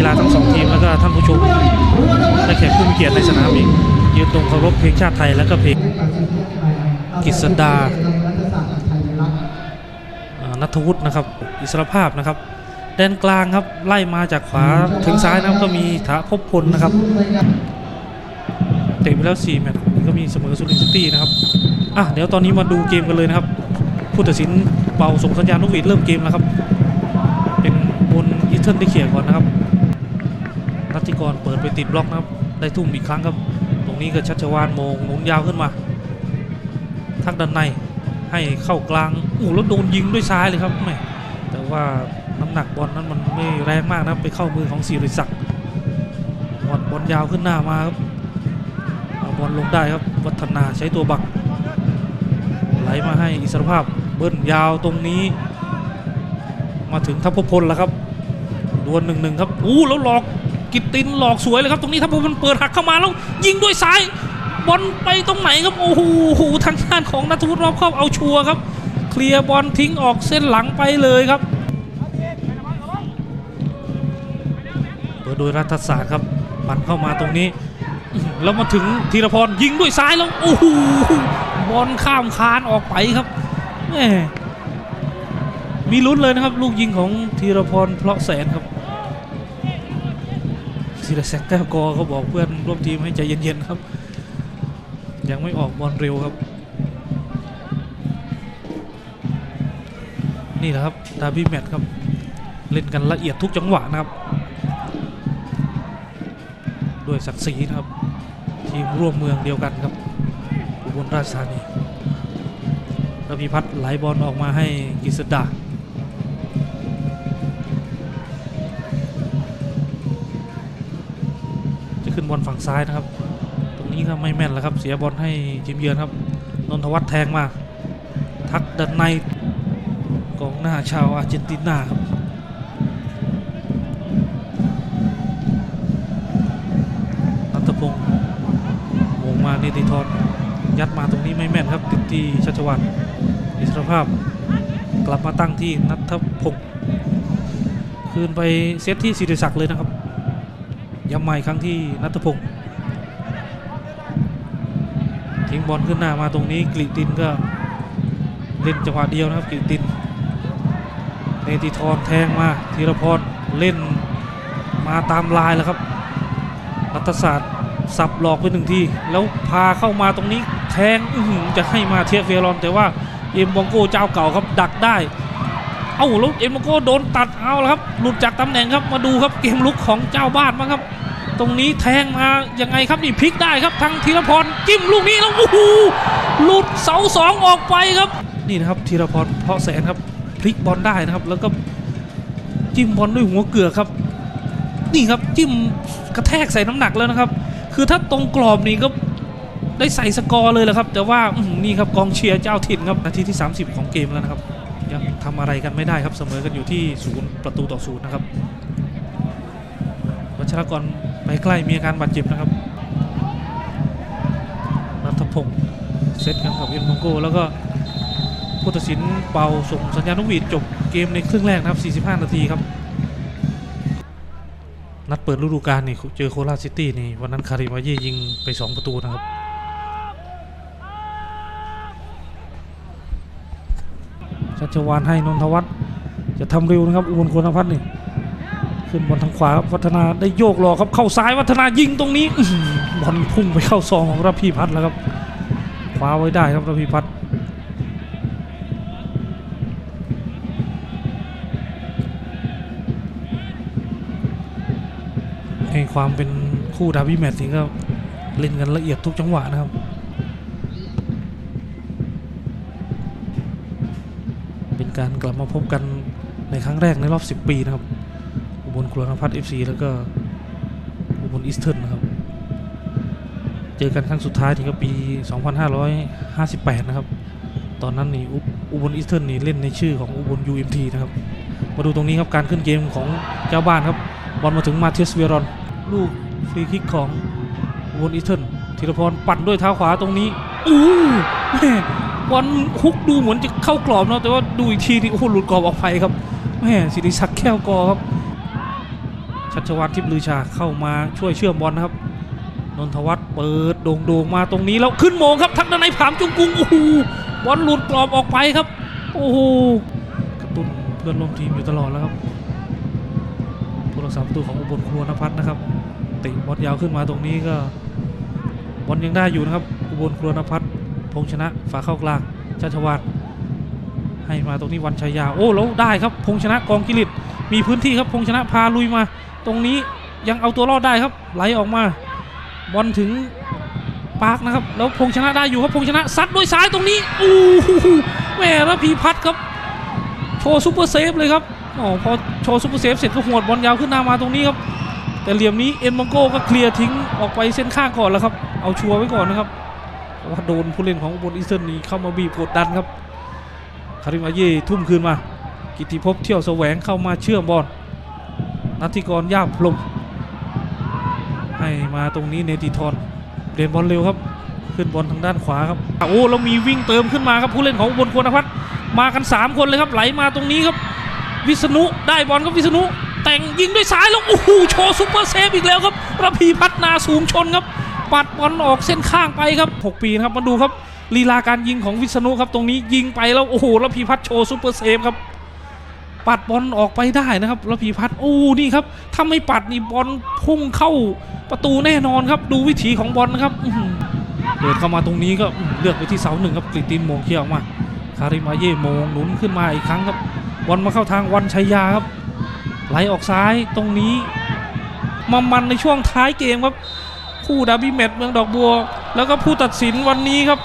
กีฬาทั้งสองทีมแล้วก็ท่านผู้ชมและแขกผู้มีเกียรติในสนามอีกยืนตรงเคารพเพลงชาติไทยแล้วก็เพลงกิษดานัทวุฒินะครับ อิสรภาพนะครับแดนกลางครับไล่มาจากขวาถึงซ้ายนะครับก็มีถาภพพลนะครับเตะไปแล้ว4แมตช์ก็มีเสมอสุรินทร์ซิตี้นะครับอะเดี๋ยวตอนนี้มาดูเกมกันเลยนะครับผู้ตัดสินเป่าส่งสัญญาณนกหวีดเริ่มเกมแล้วครับ เป็นบนอีเทิร์นได้เขี่ยก่อนนะครับ นัทธิกรเปิดไปติดบล็อกนะครับ ได้ทุ่มอีกครั้งครับ ตรงนี้ก็ชัชวานโมงหมุนยาวขึ้นมาทักด้านในให้เข้ากลางอู้แล้วโดนยิงด้วยซ้ายเลยครับแม่แต่ว่าน้ำหนักบอลนั้นมันไม่แรงมากนะครับไปเข้ามือของศิริศักดิ์บอลบอลยาวขึ้นหน้ามาครับเอาบอลลงได้ครับวัฒนาใช้ตัวบักไหลมาให้อิสรภาพเบิ้ลยาวตรงนี้ มาถึงทัพพลแล้วครับดวลหนึ่งหนึ่งครับอู้แล้วหลอก กิตตินหลอกสวยเลยครับ ตรงนี้ทัพพลเปิดหักเข้ามาแล้วยิงด้วยซ้ายบอลไปตรงไหนครับโอ้โหทางด้านของนัทวุฒิรอบครอบเอาชัวร์ครับ เคลียร์บอลทิ้งออกเส้นหลังไปเลยครับเปิดโดยรัฐศาสตร์ครับปั่นเข้ามาตรงนี้ แล้วมาถึงธีรพรยิงด้วยซ้ายแล้วโอ้โหบอลข้ามคานออกไปครับแหมมีลุ้นเลยนะครับ ลูกยิงของธีรพรเพราะแสนครับ ศิรศักดิ์แก้วกอเขาบอกเพื่อนร่วมทีมให้ใจเย็นๆครับ ยังไม่ออกบอลเร็วครับ นี่แหละครับดาบี้แมตช์ครับ เล่นกันละเอียดทุกจังหวะนะครับ ด้วยศักดิ์ศรีนะครับ ทีมร่วมเมืองเดียวกันครับอุบลราชธานีระพีพัฒน์ไหลบอลออกมาให้กิษดา บอลฝั่งซ้ายนะครับ ตรงนี้ก็ไม่แม่นแล้วครับ เสียบอลให้ทีมเยือนครับ นนทวัฒน์แทงมา ทักดันในกองหน้าชาวอาร์เจนตินาครับนัทพงศ์วงมาเนติธรยัดมาตรงนี้ไม่แม่นครับ ติดที่ชัชวัตอิสรภาพ กลับมาตั้งที่นัทพงศ์คืนไปเซตที่ศิริศักดิ์เลยนะครับ ย้ำใหม่ครั้งที่นัทพงศ์ทิ้งบอลขึ้นหน้ามาตรงนี้กลิตินก็เล่นจังหวะเดียวนะครับกลิตินเนติธรแทงมาธีรพรเล่นมาตามลายแล้วครับรัฐศาสตร์สับหลอกไปหนึ่งทีแล้วพาเข้ามาตรงนี้แทงจะให้มาเทียเฟรอนแต่ว่าเอ็มบองโกเจ้าเก่าครับดักได้ เอ้าแล้วเอ็มบองโกโดนตัดเอาแล้วครับ หลุดจากตำแหน่งครับมาดูครับเกมลุกของเจ้าบ้านบ้างครับ ตรงนี้แทงมายังไงครับนี่พลิกได้ครับทางธีรพรจิ้มลูกนี้แล้วโอ้โหหลุดเสาสองออกไปครับ นี่นะครับธีรพรเพาะแสนครับพลิกบอลได้นะครับ แล้วก็จิ้มบอลด้วยหัวเกือกครับ นี่ครับจิ้มกระแทกใส่น้ำหนักแล้วนะครับ คือถ้าตรงกรอบนี่ก็ได้ใส่สกอร์เลยแหละครับ แต่ว่านี่ครับกองเชียร์เจ้าถิ่นครับนาทีที่ 30 ของเกมแล้วนะครับ ยังทำอะไรกันไม่ได้ครับเสมอกันอยู่ที่ศูนย์ประตูต่อศูนย์นะครับวัชรกรไปใกล้มีอาการบาดเจ็บนะครับนัทพงศ์เซตกันกับเอ็นมงโกแล้วก็ผู้ตัดสินเป่าส่งสัญญาณนกหวีดจบเกมในครึ่งแรกนะครับ 45 นาทีครับ นัดเปิดฤดูกาลนี่เจอโคราชซิตี้นี่วันนั้นคาริมาเย่ยิงไป 2 ประตูนะครับ ชัชวานให้นนทวัฒน์จะทำเร็วนะครับอุบลโคนพัฒน์นี่ขึ้นบอลทางขวาวัฒนาได้โยกหลอกครับเข้าซ้ายวัฒนายิงตรงนี้อบอลพุ่งไปเข้าซองของระพีพัฒน์แล้วครับคว้าไว้ได้ครับระพีพัฒน์ให้ความเป็นคู่ดาร์บี้แมตช์นี่ก็เล่นกันละเอียดทุกจังหวะนะครับ เป็นการกลับมาพบกันในครั้งแรกในรอบ 10 ปีนะครับ อุบลครัวนพัฒน์ FC แล้วก็อุบลอีสเทิร์นนะครับ เจอกันครั้งสุดท้ายนี่ก็ปี 2558 นะครับ ตอนนั้นนี่อุอุบลอีสเทิร์นนี่เล่นในชื่อของอุบล UMT นะครับ มาดูตรงนี้ครับการขึ้นเกมของเจ้าบ้านครับ บอลมาถึงมาเทสเวรอน ลูกฟรีคิกของอุบลอีสเทิร์นธีรพรปั่นด้วยเท้าขวาตรงนี้อู้แม่ บอลฮุกดูเหมือนจะเข้ากรอบเนาะแต่ว่าดูอีกทีนี่โอ้โหหลุดกรอบออกไปครับแม่สิริศักดิ์แก้วกอครับ ชัชวานทิพย์ลือชาเข้ามาช่วยเชื่อมบอลนะครับนนทวัฒน์เปิดโด่งๆมาตรงนี้แล้วขึ้นโมงครับทักด้านในผามจุงกุงโอ้โหบอลหลุดกรอบออกไปครับ โอ้โหกระตุ้นเพื่อนร่วมทีมอยู่ตลอดแล้วครับผู้รักษาประตูของอุบลครัวนภัทรนะครับติบอลยาวขึ้นมาตรงนี้ก็บอลยังได้อยู่นะครับอุบลครัวนภัทร พงชนะฝาเข้ากลางชัชวานให้มาตรงนี้วันชัยยา โอ้แล้วได้ครับพงชนะกองกิริตมีพื้นที่ครับพงชนะพาลุยมา ตรงนี้ยังเอาตัวรอดได้ครับ ไหลออกมาบอลถึงปาร์คนะครับแล้วพงชนะได้อยู่ครับพงชนะซัดด้วยซ้ายตรงนี้อู้หูแม่แล้วพีพัฒน์ครับโชว์ซูเปอร์เซฟเลยครับอ๋อพอโชว์ซูเปอร์เซฟเสร็จก็หวดบอลยาวขึ้นหน้ามาตรงนี้ครับแต่เหลี่ยมนี้เอ็นมังโก้ก็เคลียร์ทิ้งออกไปเส้นข้างก่อนแล้วครับเอาชัวร์ไว้ก่อนนะครับ เพราะว่าโดนผู้เล่นของอุบลอีสเทิร์นนี่เข้ามาบีบกดดันครับคาริมาเย่ทุ่มคืนมา กิติภพเที่ยวแสวงเข้ามาเชื่อมบอลนัทธิกรย่าพลมให้มาตรงนี้เนติธรเดินบอลเร็วครับ ขึ้นบอลทางด้านขวาครับโอ้แล้วมีวิ่งเติมขึ้นมาครับผู้เล่นของอุบลควรพัฒน์มากัน 3 คนเลยครับไหลมาตรงนี้ครับ วิษณุได้บอลครับวิษณุแต่งยิงด้วยซ้ายแล้วโอ้โหโชว์ซุปเปอร์เซฟอีกแล้วครับระพีพัฒนาสูงชนครับ ปัดบอลออกเส้นข้างไปครับ 6 ปีนะครับมาดูครับลีลาการยิงของวิษณุครับ ตรงนี้ยิงไปแล้วโอ้โหระพีพัฒโชว์ซุปเปอร์เซฟครับ ปัดบอลออกไปได้นะครับระพีพัฒโอ้นี่ครับถ้าไม่ปัดนี่บอลพุ่งเข้าประตูแน่นอนครับ ดูวิถีของบอลนะครับอื้อหือเดินเข้ามาตรงนี้ก็เลือกไปที่เสาหนึ่งครับกริตินโมงเคียวออกมาคาริมาเย่โมงหนุนขึ้นมาอีกครั้งครับบอลมาเข้าทางวันชัยยาครับไหลออกซ้ายตรงนี้มามันในช่วงท้ายเกมครับ คู่ดาร์บี้แมตช์เมืองดอกบัว แล้วก็ผู้ตัดสินวันนี้ครับ